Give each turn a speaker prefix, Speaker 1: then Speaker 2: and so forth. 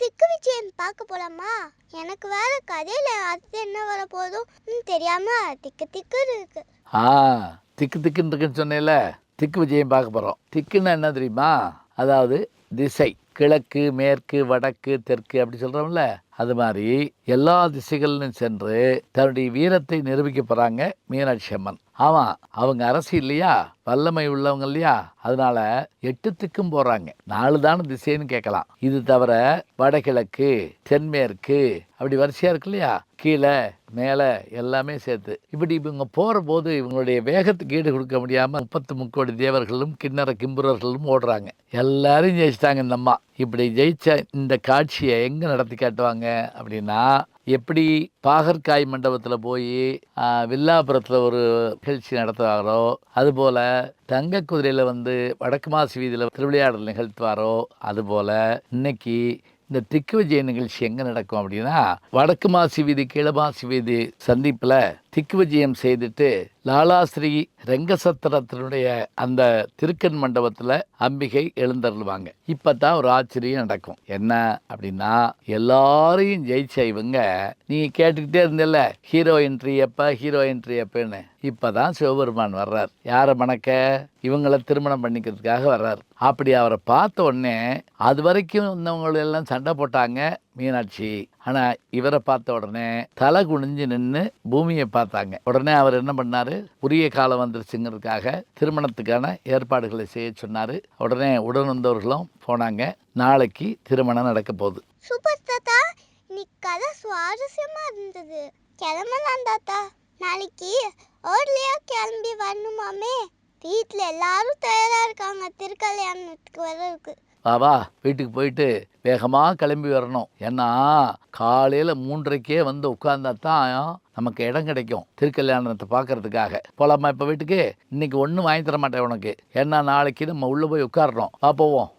Speaker 1: திக்கு விஜயன் பார்க்க போலாமா? எனக்கு வேற கதையில அடுத்து என்ன வர போதும்? தெரியாம திக்கு திக்கு இருக்கு.
Speaker 2: ஆ திக்கு திக்குன்னு இருக்குன்னு சொன்னேல திக்கு விஜயம் பார்க்க போகிறோம் திக்குன்னா என்ன தெரியுமா? அதாவது திசை கிழக்கு மேற்கு வடக்கு தெற்கு அப்படி சொல்கிறோம்ல அது மாதிரி எல்லா திசைகளிலும் சென்று தன்னுடைய வீரத்தை நிரூபிக்க போகிறாங்க மீனாட்சி அம்மன். ஆமாம் அவங்க அரசு இல்லையா? வல்லமை உள்ளவங்க இல்லையா? அதனால எட்டு திக்கும் போகிறாங்க நாலு தானே திசைன்னு கேட்கலாம். இது தவிர வடகிழக்கு தென்மேற்கு அப்படி வரிசையாக இருக்கு இல்லையா? கீழே மேலே எல்லாமே சேர்த்து. இப்படி இவங்க போகிற போது இவங்களுடைய வேகத்துக்கு ஈடு கொடுக்க முடியாமல் முப்பத்து முக்கோடி தேவர்களும் கிண்ணற கிம்புரர்களும் ஓடுறாங்க. எல்லாரும் ஜெயிச்சிட்டாங்க இந்த அம்மா. இப்படி ஜெயிச்ச இந்த காட்சியை எங்கே நடத்தி காட்டுவாங்க அப்படின்னா எப்படி பாகற்காய் மண்டபத்தில் போய் வில்லாபுரத்தில் ஒரு நிகழ்ச்சி நடத்துவாரோ அதுபோல் தங்க குதிரையில் வந்து வடக்கு மாசி வீதியில் திருவிளையாடல் நிகழ்த்துவாரோ அதுபோல் இன்னைக்கு இந்த திக்கு விஜய நிகழ்ச்சி எங்கே நடக்கும் அப்படின்னா வடக்கு மாசி வீதி கீழமாசி வீதி சந்திப்பில் திக்கு விஜயம் செய்துட்டு லாலாஸ்ரீ ரங்கசத்திரத்தினுடைய அந்த திருக்கன் மண்டபத்தில் அம்பிகை எழுந்தருள்வாங்க. இப்போ தான் ஒரு ஆச்சரியம் நடக்கும். என்ன அப்படின்னா எல்லாரையும் ஜெயிச்ச இவங்க நீங்கள் கேட்டுக்கிட்டே இருந்தில்ல ஹீரோ என்ட்ரி எப்போ? ஹீரோ என்ட்ரி எப்போன்னு? இப்போ தான் சிவபெருமான் வர்றார். யாரை மணக்க? இவங்களை திருமணம் பண்ணிக்கிறதுக்காக வர்றார். அப்படி அவரை பார்த்த உடனே அது வரைக்கும் இருந்தவங்க எல்லாம் சண்டை போட்டாங்க. மீனாட்சி. ஆனால் இவரை பார்த்த உடனே தலை குனிஞ்சு நின்று பூமியை பார்த்தாங்க. உடனே அவர் என்ன பண்ணாரு? உரிய காலம் வந்துருச்சுங்கிறதுக்காக திருமணத்துக்கான ஏற்பாடுகளை செய்ய சொன்னார். உடனே உடன் வந்தவர்களும் போனாங்க. நாளைக்கு திருமணம் நடக்க போகுது.
Speaker 1: சூப்பர் தாத்தா இன்னைக்கு கதை சுவாரஸ்யமா இருந்தது. கிளம்பலாம் தாத்தா. நாளைக்கு ஓர்லியா கிளம்பி வரணுமாமே? வீட்டில் எல்லாரும் தயாரா இருக்காங்க. திருக்கல்யாணத்துக்கு வர்றதுக்கு.
Speaker 2: வா வா வீட்டுக்கு போயிட்டு வேகமாக கிளம்பி வரணும். ஏன்னா காலையில் மூன்றரைக்கே வந்து உட்கார்ந்தா தான் நமக்கு இடம் கிடைக்கும் திருக்கல்யாணத்தை பார்க்கறதுக்காக. போலாமா இப்போ வீட்டுக்கு? இன்னைக்கு ஒன்றும் வாங்கி தர மாட்டேன் உனக்கு. ஏன்னா நாளைக்கு நம்ம உள்ளே போய் உட்காரணும். பார்ப்போம்